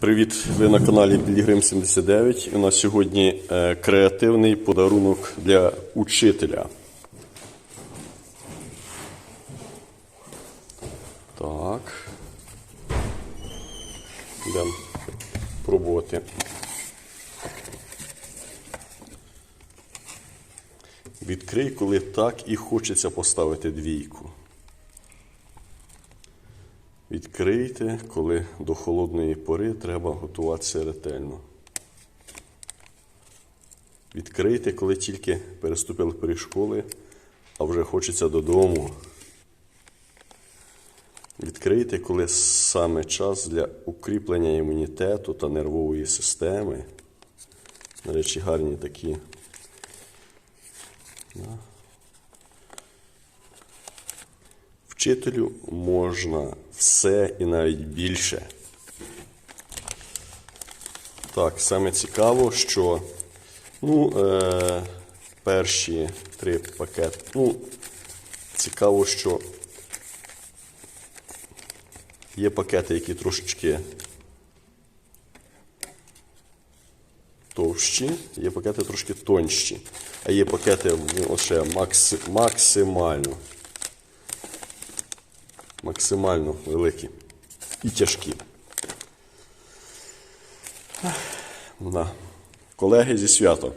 Привіт! Ви на каналі Пілігрим 79. У нас сьогодні е, креативний подарунок для учителя. Так. Йдемо пробувати. Відкрий, коли так і хочеться поставити двійку. Відкрийте, коли до холодної пори треба готуватися ретельно. Відкрийте, коли тільки переступили поріг школи, а вже хочеться додому. Відкрийте, коли саме час для укріплення імунітету та нервової системи. До речі, гарні такі. Вчителю можна все і навіть більше. Так, саме цікаво, що ну, е, перші три пакети. Ну, цікаво, що є пакети, які трошечки товщі, є пакети трошки тонші, а є пакети ну, максимально максимально великі і тяжкі. Да. Колеги зі свято.